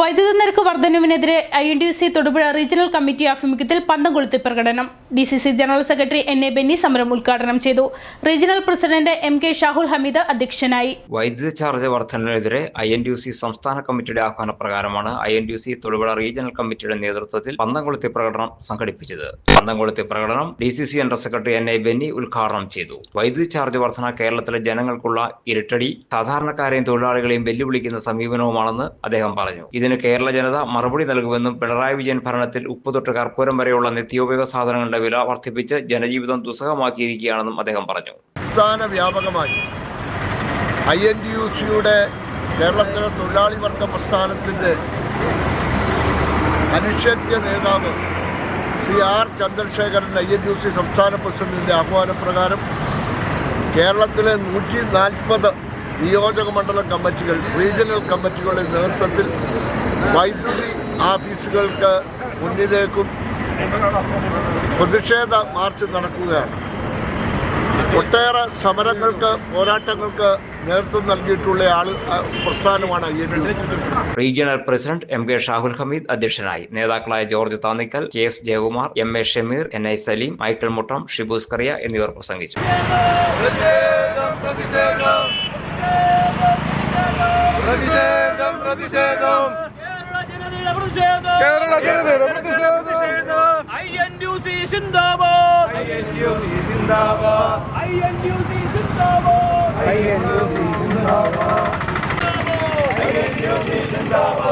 വൈദ്യുത നിരക്ക് വർധനവിനെതിരെ I N D C Thodupuzha regional committee ആഭിമുഖ്യത്തിൽ പന്തം കൊളുത്തി പ്രകടനം. D C C general secretary N A Benny സമരം ഉദ്ഘാടനം ചെയ്തു. Regional president M K Shahul Hameed അധ്യക്ഷനായി. വൈദ്യുതി ചാർജ് വർധനവിനെതിരെ ഐ എൻ ഡി സി സംസ്ഥാന കമ്മിറ്റിയുടെ ആഹ്വാന പ്രകാരമാണ് I N D C Thodupuzha regional കമ്മിറ്റിയുടെ നേതൃത്വത്തിൽ പന്തംകൊളുത്തി പ്രകടനം സംഘടിപ്പിച്ചത്. പന്തംകൊളുത്തി പ്രകടനം D C C general secretary N A Benny ഉദ്ഘാടനം ചെയ്തു. വൈദ്യുതി ചാർജ് വർധന കേരളത്തിലെ ജനങ്ങൾക്കുള്ള ഇരട്ടടി സാധാരണക്കാരെയും തൊഴിലാളികളെയും വെല്ലുവിളിക്കുന്ന സമീപനവുമാണെന്ന് അദ്ദേഹം പറഞ്ഞു. ഇതിന് കേരള ജനത മറുപടി നൽകുമെന്നും പിണറായി വിജയൻ ഭരണത്തിൽ ഉപ്പ് തൊട്ട് കർപ്പൂരം വരെയുള്ള നിത്യോപയോഗ സാധനങ്ങളുടെ വില വർദ്ധിപ്പിച്ച് ജനജീവിതം ദുസ്സഹമാക്കിയിരിക്കുകയാണെന്നും അദ്ദേഹം പറഞ്ഞു. സംസ്ഥാന വ്യാപകമായി ഐ എൻ ഡി യു സിയുടെ കേരളത്തിലെ തൊഴിലാളി വർഗ പ്രസ്ഥാനത്തിന്റെ അനിഷേധ്യ നേതാവ് C R Chandrasekharan I N U C സംസ്ഥാന പ്രസിഡന്റിന്റെ ആഹ്വാനപ്രകാരം കേരളത്തിലെ നൂറ്റി നാൽപ്പത് നിയോജക മണ്ഡലം കമ്മിറ്റികൾ റീജിയണൽ കമ്മിറ്റികളുടെ നേതൃത്വത്തിൽ വൈദ്യുതി ഓഫീസുകൾക്ക് മുന്നിലേക്കും പ്രതിഷേധ മാർച്ച് നടക്കുകയാണ്. ഒട്ടേറെ സമരങ്ങൾക്ക് പോരാട്ടങ്ങൾക്ക് നേതൃത്വം നൽകിയിട്ടുള്ള ആൾ പ്രസ്ഥാനമാണ് regional president M K Shahul Hameed അധ്യക്ഷനായി. നേതാക്കളായ George Thannickal K S Jayakumar M A Shameer N I Saleem Michael Muttam Shibus Kariya എന്നിവർ പ്രസംഗിച്ചു. പ്രതിഷേധം പ്രതിഷേധം. ജനതയുടെ പ്രതിഷേധം. കേരള ജനതയുടെ പ്രതിഷേധം. ഐ എൻ യു സി സിന്ദാബാദ്. ഐ എൻ യു സി സിന്ദാബാദ്. ഐ എൻ യു സി സിന്ദാബാദ്. ഐ എൻ യു സി സിന്ദാബാദ് I N U C Zindabad.